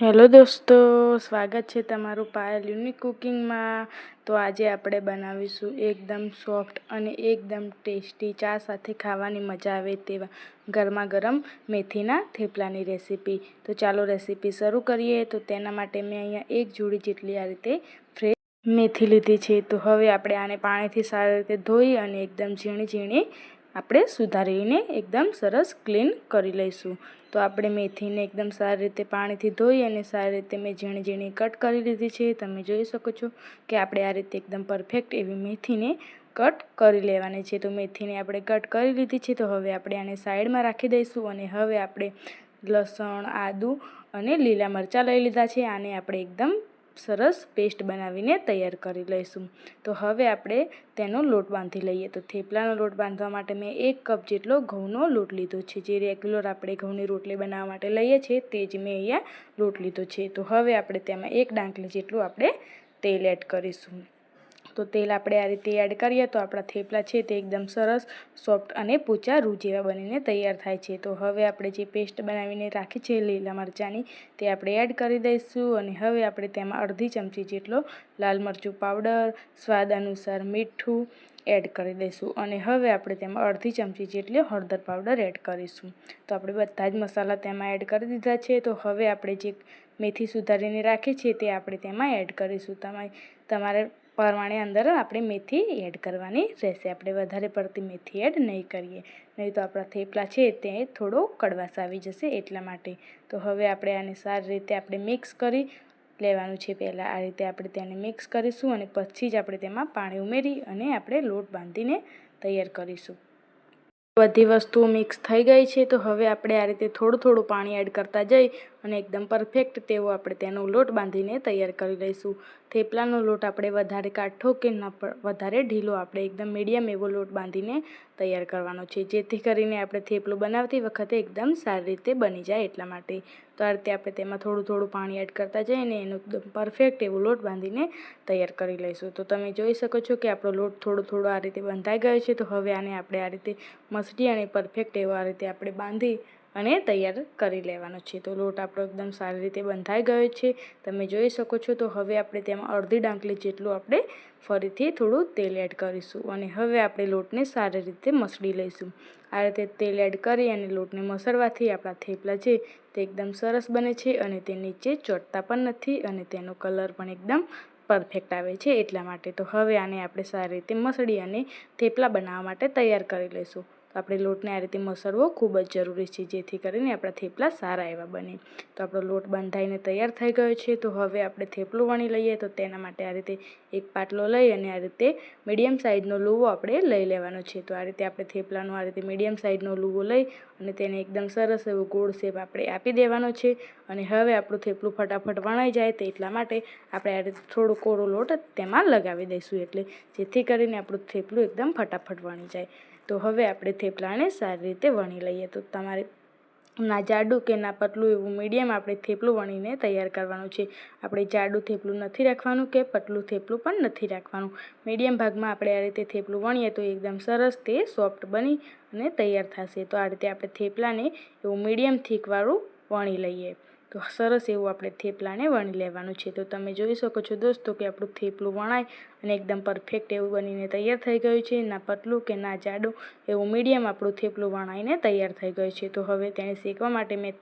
Hello દોસ્તો, સ્વાગત છે તમારું પાયલ યુનિક કુકિંગમાં. તો આજે આપણે બનાવીશું એકદમ સોફ્ટ અને એકદમ ટેસ્ટી ચા સાથે ખાવાની મજા આવે તેવા ગરમા ગરમ મેથીના થેપલાની રેસીપી. તો ચાલો રેસીપી શરૂ કરીએ. તો તેના માટે મેં અહીંયા એક જોડી જેટલી આ રીતે ફ્રેશ મેથી લીધી છે. તો હવે આપણે આને પાણીથી સારી રીતે ધોઈ અને એકદમ ઝીણી ઝીણી આપણે સુધારીને એકદમ સરસ ક્લીન કરી લઈશું. તો આપણે મેથીને એકદમ સારી રીતે પાણીથી ધોઈ અને સારી રીતે મેં ઝીણી ઝીણી કટ કરી લીધી છે. તમે જોઈ શકો છો કે આપણે આ રીતે એકદમ પરફેક્ટ એવી મેથીને કટ કરી લેવાની છે. તો મેથીને આપણે કટ કરી લીધી છે. તો હવે આપણે આને સાઈડમાં રાખી દઈશું અને હવે આપણે લસણ, આદું અને લીલા મરચાં લઈ લીધા છે. આને આપણે એકદમ સરસ પેસ્ટ બનાવીને તૈયાર કરી લઈશું. તો હવે આપણે તેનો લોટ બાંધી લઈએ. તો થેપલાનો લોટ બાંધવા માટે મેં એક કપ જેટલો ઘઉંનો લોટ લીધો છે. જે રેગ્યુલર આપણે ઘઉંની રોટલી બનાવવા માટે લઈએ છીએ તે જ મેં અહીંયા લોટ લીધો છે. તો હવે આપણે તેમાં એક ડાંકલી જેટલું આપણે તેલ એડ કરીશું. તો તેલ આપણે આ રીતે એડ કરીએ તો આપણા થેપલા છે તે એકદમ સરસ સોફ્ટ અને પૂચા રૂ જેવા બનીને તૈયાર થાય છે. તો હવે આપણે જે પેસ્ટ બનાવીને રાખી છે લીલા મરચાંની તે આપણે એડ કરી દઈશું અને હવે આપણે તેમાં અડધી ચમચી જેટલો લાલ મરચું પાવડર સ્વાદ અનુસાર મીઠું એડ કરી દઈશું અને હવે આપણે તેમાં અડધી ચમચી જેટલી હળદર પાવડર એડ કરીશું. તો આપણે બધા જ મસાલા તેમાં એડ કરી દીધા છે. તો હવે આપણે જે મેથી સુધારીને રાખી છે તે આપણે તેમાં એડ કરીશું. તમારે તમારે પ્રમાણે અંદર આપણે મેથી એડ કરવાની રહેશે. આપણે વધારે પડતી મેથી એડ નહીં કરીએ. નહીં તો આપણા થેપલા છે તે થોડો કડવાશ આવી જશે એટલા માટે. તો હવે આપણે આને સારી રીતે આપણે મિક્સ કરી લેવાનું છે પહેલાં. આ રીતે આપણે તેને મિક્સ કરીશું અને પછી જ આપણે તેમાં પાણી ઉમેરી અને આપણે લોટ બાંધીને તૈયાર કરીશું. બધી વસ્તુઓ મિક્સ થઈ ગઈ છે. તો હવે આપણે આ રીતે થોડું થોડું પાણી એડ કરતા જઈ અને એકદમ પરફેક્ટ તેવો આપણે તેનો લોટ બાંધીને તૈયાર કરી લઈશું. થેપલાનો લોટ આપણે વધારે કાઠો કે ન વધારે ઢીલો આપણે એકદમ મીડિયમ એવો લોટ બાંધીને તૈયાર કરવાનો છે. જેથી કરીને આપણે થેપલું બનાવતી વખતે એકદમ સારી રીતે બની જાય એટલા માટે. તો આ રીતે આપણે તેમાં થોડું થોડું પાણી એડ કરતા જઈને એનો એકદમ પરફેક્ટ એવો લોટ બાંધીને તૈયાર કરી લઈશું. તો તમે જોઈ શકો છો કે આપણો લોટ થોડો થોડો આ રીતે બંધાઈ ગયો છે. તો હવે આને આપણે આ રીતે મસળી અને પરફેક્ટ એવો આ રીતે આપણે બાંધી અને તૈયાર કરી લેવાનો છે. તો લોટ આપણો એકદમ સારી રીતે બંધાઈ ગયો છે. તમે જોઈ શકો છો, તો હવે આપણે તેમાં અડધી ડાંકલી જેટલું આપણે ફરીથી થોડું તેલ એડ કરીશું અને હવે આપણે લોટને સારી રીતે મસળી લઈશું. આ રીતે તેલ એડ કરી અને લોટને મસળવાથી આપણા થેપલા છે તે એકદમ સરસ બને છે અને તે નીચે ચોટતા પણ નથી અને તેનો કલર પણ એકદમ પરફેક્ટ આવે છે એટલા માટે. તો હવે આને આપણે સારી રીતે મસળી અને થેપલા બનાવવા માટે તૈયાર કરી લઈશું. તો આપણે લોટને આ રીતે મસળવો ખૂબ જ જરૂરી છે, જેથી કરીને આપણા થેપલા સારા એવા બને. તો આપણો લોટ બંધાઈને તૈયાર થઈ ગયો છે, તો હવે આપણે થેપલું વણી લઈએ, તો તેના માટે આ રીતે એક પાટલો લઈ અને આ રીતે મીડિયમ સાઇઝનો લુવો આપણે લઈ લેવાનો છે. તો આ રીતે આપણે થેપલાનો આ રીતે મીડિયમ સાઇઝનો લુવો લઈ અને તેને એકદમ સરસ એવો ગોળ શેપ આપણે આપી દેવાનો છે. અને હવે આપણું થેપલું ફટાફટ વણાઈ જાય તો એટલા માટે આપણે આ રીતે થોડો કોરો લોટ તેમાં લગાવી દઈશું એટલે, જેથી કરીને આપણું થેપલું એકદમ ફટાફટ વણી જાય. તો હવે આપણે થેપલાને સારી રીતે વણી લઈએ. તો તમારે ના જાડું કે ના પતલું એવું મીડિયમ આપણે થેપલું વણીને તૈયાર કરવાનું છે. આપણે જાડું થેપલું નથી રાખવાનું કે પતલું થેપલું પણ નથી રાખવાનું. મીડિયમ ભાગમાં આપણે આ રીતે થેપલું વણીએ તો એકદમ સરસ તે સોફ્ટ બની અને તૈયાર થશે. તો આ રીતે આપણે થેપલાને એવું મીડિયમ થીકવાળું વણી લઈએ. તો સરસ એવું આપણે થેપલાને વણી લેવાનું છે. તો તમે જોઈ શકો છો દોસ્તો કે આપણું થેપલું વણાય અને એકદમ પરફેક્ટ એવું બનીને તૈયાર થઈ ગયું છે. ના પતલું કે ના જાડું એવું મીડિયમ આપણું થેપલું વણાઈને તૈયાર થઈ ગયું છે. તો હવે તેને શેકવા માટે મેં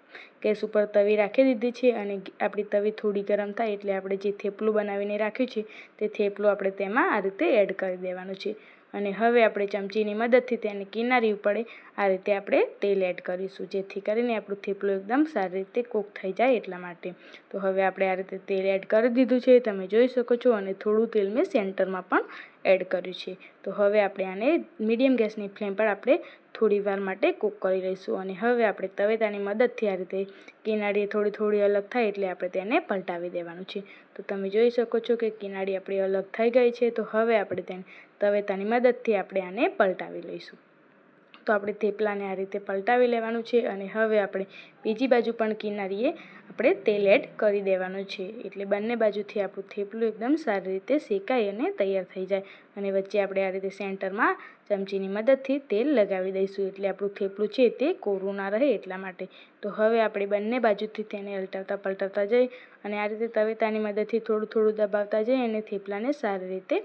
ગેસ ઉપર તવી રાખી દીધી છે અને આપણી તવી થોડી ગરમ થાય એટલે આપણે જે થેપલું બનાવીને રાખ્યું છે તે થેપલું આપણે તેમાં આ રીતે એડ કરી દેવાનું છે. અને હવે આપણે ચમચીની મદદથી તેને કિનારી ઉપર આ રીતે આપણે તેલ એડ કરીશું, જેથી કરીને આપણું થેપલું એકદમ સારી રીતે કૂક થઈ જાય એટલા માટે. તો હવે આપણે આ રીતે તેલ એડ કરી દીધું છે, તમે જોઈ શકો છો, અને થોડું તેલ મેં સેન્ટરમાં પણ એડ કર્યું છે. તો હવે આપણે આને મીડિયમ ગેસની ફ્લેમ પર આપણે થોડી વાર માટે કૂક કરી લઈશું અને હવે આપણે તવેતાની મદદથી આ રીતે કિનારી થોડી થોડી અલગ થાય એટલે આપણે તેને પલટાવી દેવાનું છે. તો તમે જોઈ શકો છો કે કિનારી આપણી અલગ થઈ ગઈ છે. તો હવે આપણે તેને તવેતાની મદદથી આપણે આને પલટાવી લઈશું. તો આપણે થેપલાને આ રીતે પલટાવી લેવાનું છે અને હવે આપણે બીજી બાજુ પણ કિનારીએ આપણે તેલ એડ કરી દેવાનું છે. એટલે બંને બાજુથી આપણું થેપલું એકદમ સારી રીતે શેકાઈ અને તૈયાર થઈ જાય. અને વચ્ચે આપણે આ રીતે સેન્ટરમાં ચમચીની મદદથી તેલ લગાવી દઈશું. એટલે આપણું થેપલું છે તે કોરું ના રહે એટલા માટે. તો હવે આપણે બંને બાજુથી તેને અલટાવતા પલટાવતા જઈ અને આ રીતે તવેતાની મદદથી થોડું થોડું દબાવતા જઈ અને થેપલાને સારી રીતે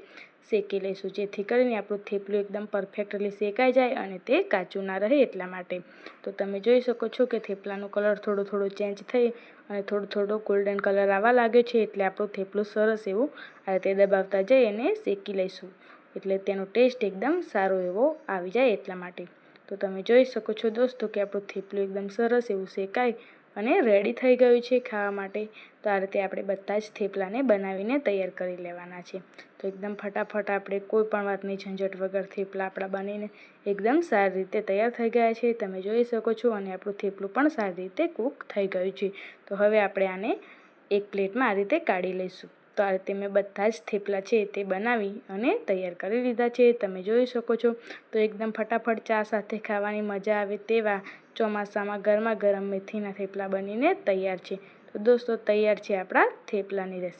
શેકી લઈશું, જેથી કરીને આપણું થેપલું એકદમ પરફેક્ટલી શેકાઈ જાય અને તે કાચું ના રહે એટલા માટે. તો તમે જોઈ શકો છો કે થેપલાનો કલર થોડો થોડો ચેન્જ થઈ અને થોડો થોડો ગોલ્ડન કલર આવવા લાગ્યો છે, એટલે આપણું થેપલું સરસ એવું આ રીતે દબાવતા જઈ અને શેકી લઈશું. એટલે તેનો ટેસ્ટ એકદમ સારો એવો આવી જાય એટલા માટે. તો તમે જોઈ શકો છો દોસ્તો કે આપણું થેપલું એકદમ સરસ એવું શેકાય અને રેડી થઈ ગયું છે ખાવા માટે. તો આ રીતે આપણે બધા જ થેપલાને બનાવીને તૈયાર કરી લેવાના છે. તો એકદમ ફટાફટ આપણે કોઈ પણ વાતની ઝંઝટ વગર થેપલા આપણા બનીને એકદમ સારી રીતે તૈયાર થઈ ગયા છે. તમે જોઈ શકો છો અને આપણું થેપલું પણ સારી રીતે કૂક થઈ ગયું છે. તો હવે આપણે આને એક પ્લેટમાં આ રીતે કાઢી લઈશું. તો આ રીતે મેં બધા જ થેપલા છે તે બનાવી અને તૈયાર કરી લીધા છે. તમે જોઈ શકો છો. તો એકદમ ફટાફટ ચા સાથે ખાવાની મજા આવે તેવા ચોમાસામાં ગરમા ગરમ મેથીના થેપલા બનીને તૈયાર છે. તો દોસ્તો, તૈયાર છે આપણા થેપલાની રેસીપી